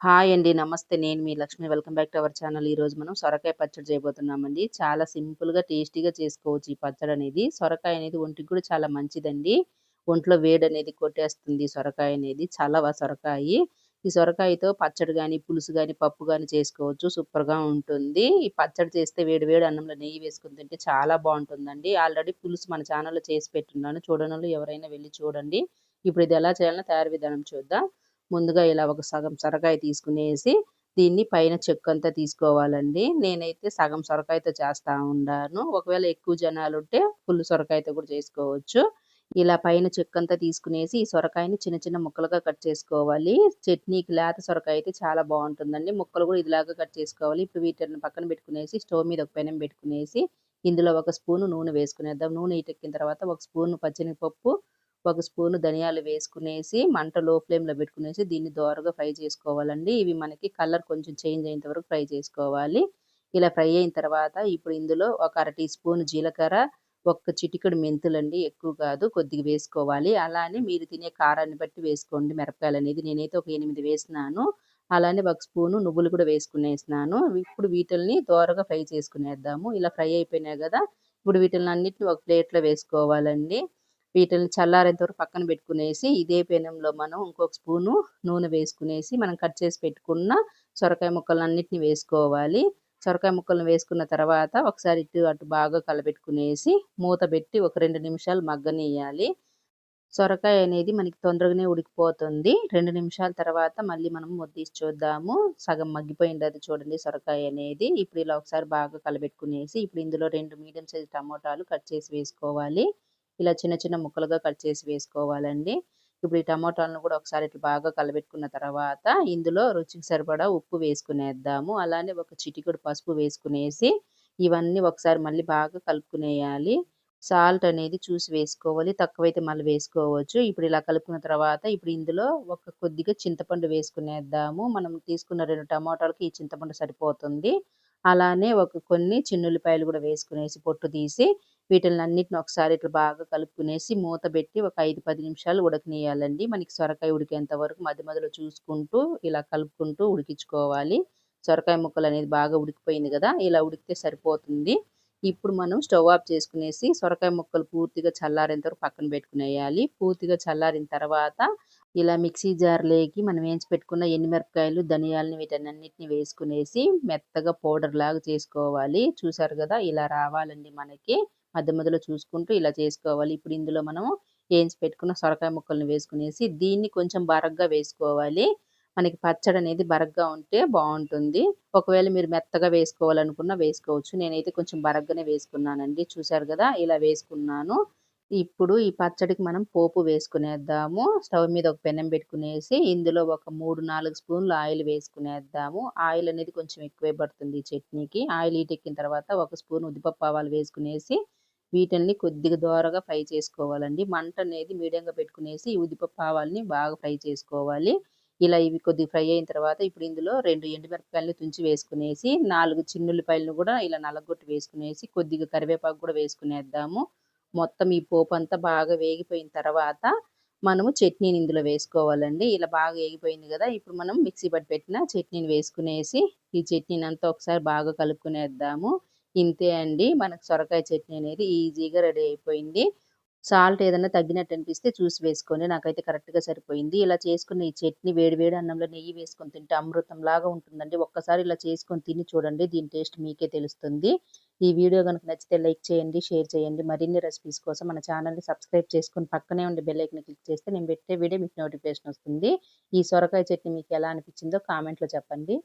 Hi అండి. నమస్తే. నేను మీ Lakshmi. Welcome back to our channel. ఈరోజు మనం సొరకాయ పచ్చడి చేయబోతున్నామండి. చాలా సింపుల్‌గా, టేస్టీగా చేసుకోవచ్చు ఈ పచ్చడి అనేది సొరకాయ అనేది ఒంటికి కూడా చాలా మంచిదండి. ఒంట్లో వేడి అనేది కొట్టేస్తుంది సొరకాయ అనేది. చలవ సొరకాయి. ఈ సొరకాయతో పచ్చడి గాని, పులుసు కానీ పప్పు కానీ చేసుకోవచ్చు. సూపర్‌గా ఉంటుంది. ఈ పచ్చడి చేస్తే వేడి వేడి అన్నంలో నెయ్యి వేసుకుని తింటే చాలా బాగుంటుందండి ఆల్రెడీ పులుసు మన ఛానల్‌లో చేసి పెట్టున్నాను. చూడనోళ్ళు ఎవరైనా వెళ్ళి చూడండి. ఇప్పుడు ఇది ఎలా చేయాలో తయారు విధానం చూద్దాం. ముందుగా ఇలా ఒక సగం సొరకాయ తీసుకునేసి దీన్ని పైన చెక్కంతా తీసుకోవాలండి. నేనైతే సగం సొరకాయతో చేస్తా ఉన్నాను ఒకవేళ ఎక్కువ జనాలుంటే ఫుల్ సొరకాయతో కూడా చేసుకోవచ్చు. ఇలా పైన చెక్కంతా తీసుకునేసి ఈ సొరకాయని చిన్న చిన్న ముక్కలుగా కట్ చేసుకోవాలి. చట్నీకి లేత సొరకాయ అయితే చాలా బాగుంటుందండి ముక్కలు కూడా ఇదిలాగా కట్ చేసుకోవాలి. ఇప్పుడు వీటిని పక్కన పెట్టుకునేసి స్టవ్ మీద ఒక పెనం పెట్టుకునేసి ఇందులో ఒక స్పూను నూనె వేసుకునేద్దాం. నూనె ఇటెక్కిన తర్వాత ఒక స్పూన్ పచ్చిని పప్పు ఒక స్పూన్ ధనియాలు వేసుకునేసి మంట లో ఫ్లేమ్‌లో పెట్టుకునేసి దీన్ని దోరగా ఫ్రై చేసుకోవాలండి. ఇవి మనకి కలర్ కొంచెం చేంజ్ అయ్యేంత వరకు ఫ్రై చేసుకోవాలి. ఇలా ఫ్రై అయిన తర్వాత ఇప్పుడు ఇందులో ఒక అర టీ స్పూన్ జీలకర్ర, ఒక్క చిటికెడు మెంతులండి ఎక్కువ కాదు కొద్దిగా వేసుకోవాలి. అలానే మీరు తినే కారాన్ని బట్టి వేసుకోండి మిరపకాయలనేది. నేనైతే ఒక ఎనిమిది వేసినాను. అలానే ఒక స్పూను నువ్వులు కూడా వేసుకునేసినాను. ఇప్పుడు వీటిల్ని దోరగా ఫ్రై చేసుకునేద్దాము. ఇలా ఫ్రై అయిపోయినాయి కదా ఇప్పుడు వీటిల్నన్నిటిని ఒక ప్లేట్‌లో వేసుకోవాలండి. వీటిని చల్లారేంత వరకు పక్కన పెట్టుకునేసి ఇదే పెనంలో మనం ఇంకొక స్పూను నూనె వేసుకునేసి మనం కట్ చేసి పెట్టుకున్న సొరకాయ ముక్కలన్నిటిని వేసుకోవాలి. సొరకాయ ముక్కలను వేసుకున్న తర్వాత ఒకసారి ఇటు అటు బాగా కలబెట్టుకునేసి మూత పెట్టి ఒక రెండు నిమిషాలు మగ్గనియ్యాలి. సొరకాయ అనేది మనకి తొందరగానే ఉడికిపోతుంది. రెండు నిమిషాల తర్వాత మళ్ళీ మనం మూత చూద్దాము. సగం మగ్గిపోయిందది చూడండి సొరకాయ అనేది. ఇప్పుడు ఇలా ఒకసారి బాగా కలబెట్టుకునేసి ఇప్పుడు ఇందులో రెండు మీడియం సైజ్ టమోటాలు కట్ చేసి వేసుకోవాలి. ఇలా చిన్న చిన్న ముక్కలుగా కట్ చేసి వేసుకోవాలండి. ఇప్పుడు ఈ టమాటాలను కూడా ఒకసారి ఇట్లా బాగా కలబెట్టుకున్న తర్వాత ఇందులో రుచికి సరిపడా ఉప్పు వేసుకునేద్దాము. అలానే ఒక చిటికుడు పసుపు వేసుకునేసి ఇవన్నీ ఒకసారి మళ్ళీ బాగా కలుపుకునేయాలి. సాల్ట్ అనేది చూసి వేసుకోవాలి. తక్కువైతే మళ్ళీ వేసుకోవచ్చు. ఇప్పుడు ఇలా కలుపుకున్న తర్వాత ఇప్పుడు ఇందులో ఒక కొద్దిగా చింతపండు వేసుకునేద్దాము. మనం తీసుకున్న రెండు టమాటాలకి ఈ చింతపండు సరిపోతుంది. అలానే ఒక కొన్ని చిన్నుల్లిపాయలు కూడా వేసుకునేసి పొట్టు తీసి వీటిలన్నిటిని ఒకసారి ఇట్లా బాగా కలుపుకునేసి మూత పెట్టి ఒక 5, 10 నిమిషాలు ఉడకనేయాలండి మనకి సొరకాయ ఉడికేంత వరకు మధ్య మధ్యలో చూసుకుంటూ ఇలా కలుపుకుంటూ ఉడికించుకోవాలి. సొరకాయ ముక్కలు అనేది బాగా ఉడికిపోయింది కదా ఇలా ఉడికితే సరిపోతుంది. ఇప్పుడు మనం స్టవ్ ఆఫ్ చేసుకునేసి సొరకాయ ముక్కలు పూర్తిగా చల్లారేంత వరకు పక్కన పెట్టుకునేయాలి. పూర్తిగా చల్లారిన తర్వాత ఇలా మిక్సీ జార్‌లోకి మనం వేయించి పెట్టుకున్న ఎండుమిరపకాయలు, ధనియాలని వీటన్నిటిని వేసుకునేసి మెత్తగా పౌడర్ లాగా చేసుకోవాలి. చూసారు కదా ఇలా రావాలండి మనకి. మధ్య మధ్యలో చూసుకుంటూ ఇలా చేసుకోవాలి. ఇప్పుడు ఇందులో మనం ఏంచి పెట్టుకున్న సొరకాయ ముక్కల్ని వేసుకునేసి దీన్ని కొంచెం బరగ్గా వేసుకోవాలి. మనకి పచ్చడి అనేది బరగ్గా ఉంటే బాగుంటుంది ఒకవేళ మీరు మెత్తగా వేసుకోవాలనుకున్నా వేసుకోవచ్చు. నేనైతే కొంచెం బరగ్గానే వేసుకున్నానండి. చూసారు కదా ఇలా వేసుకున్నాను. ఇప్పుడు ఈ పచ్చడికి మనం పోపు వేసుకునేద్దాము. స్టవ్ మీద ఒక పెనం పెట్టుకునేసి ఇందులో ఒక 3, 4 స్పూన్లు ఆయిల్ వేసుకునేద్దాము. ఆయిల్ అనేది కొంచెం ఎక్కువే పడుతుంది చట్నీకి. ఆయిల్ ఈటెక్కిన తర్వాత ఒక స్పూన్ ఉద్దిపప్పు ఆవాలు వేసుకునేసి వీటిని కొద్దిగా దోరగా ఫ్రై చేసుకోవాలండి. మంట అనేది మీడియంగా పెట్టుకునేసి ఉద్దిపప్పు ఆవాలని బాగా ఫ్రై చేసుకోవాలి. ఇలా ఇవి కొద్దిగా ఫ్రై అయిన తర్వాత ఇప్పుడు ఇందులో రెండు ఎండుమిరపకాయలు తుంచి వేసుకునేసి నాలుగు చిన్నుల్లిపాయలను కూడా ఇలా నలగొట్టి వేసుకునేసి కొద్దిగా కరివేపాకు కూడా వేసుకునేద్దాము. మొత్తం ఈ పోపు అంతా బాగా వేగిపోయిన తర్వాత మనము చట్నీని ఇందులో వేసుకోవాలండి. ఇలా బాగా వేగిపోయింది కదా ఇప్పుడు మనం మిక్సీ పట్టి పెట్టిన చట్నీని వేసుకునేసి ఈ చట్నీని అంతా ఒకసారి బాగా కలుపుకునేద్దాము. ఇంతే అండి. మనకు సొరకాయ చట్నీ అనేది ఈజీగా రెడీ అయిపోయింది. సాల్ట్ ఏదైనా తగ్గినట్టు అనిపిస్తే చూసి వేసుకోండి. నాకైతే కరెక్ట్‌గా సరిపోయింది. ఇలా చేసుకున్న ఈ చట్నీ వేడి వేడి అన్నంలో నెయ్యి వేసుకొని తింటే అమృతం లాగా ఉంటుందండి. ఒక్కసారి ఇలా చేసుకొని తిని చూడండి. దీని టేస్ట్ మీకే తెలుస్తుంది. ఈ వీడియో కనుక నచ్చితే లైక్ చేయండి, షేర్ చేయండి. మరిన్ని రెసిపీస్ కోసం మన ఛానల్‌ని సబ్స్క్రైబ్ చేసుకొని పక్కనే ఉండే బెల్లైక్ని క్లిక్ చేస్తే నేను పెట్టే వీడియో మీకు నోటిఫికేషన్ వస్తుంది. ఈ సొరకాయ చట్నీ మీకు ఎలా అనిపించిందో కామెంట్‌లో చెప్పండి.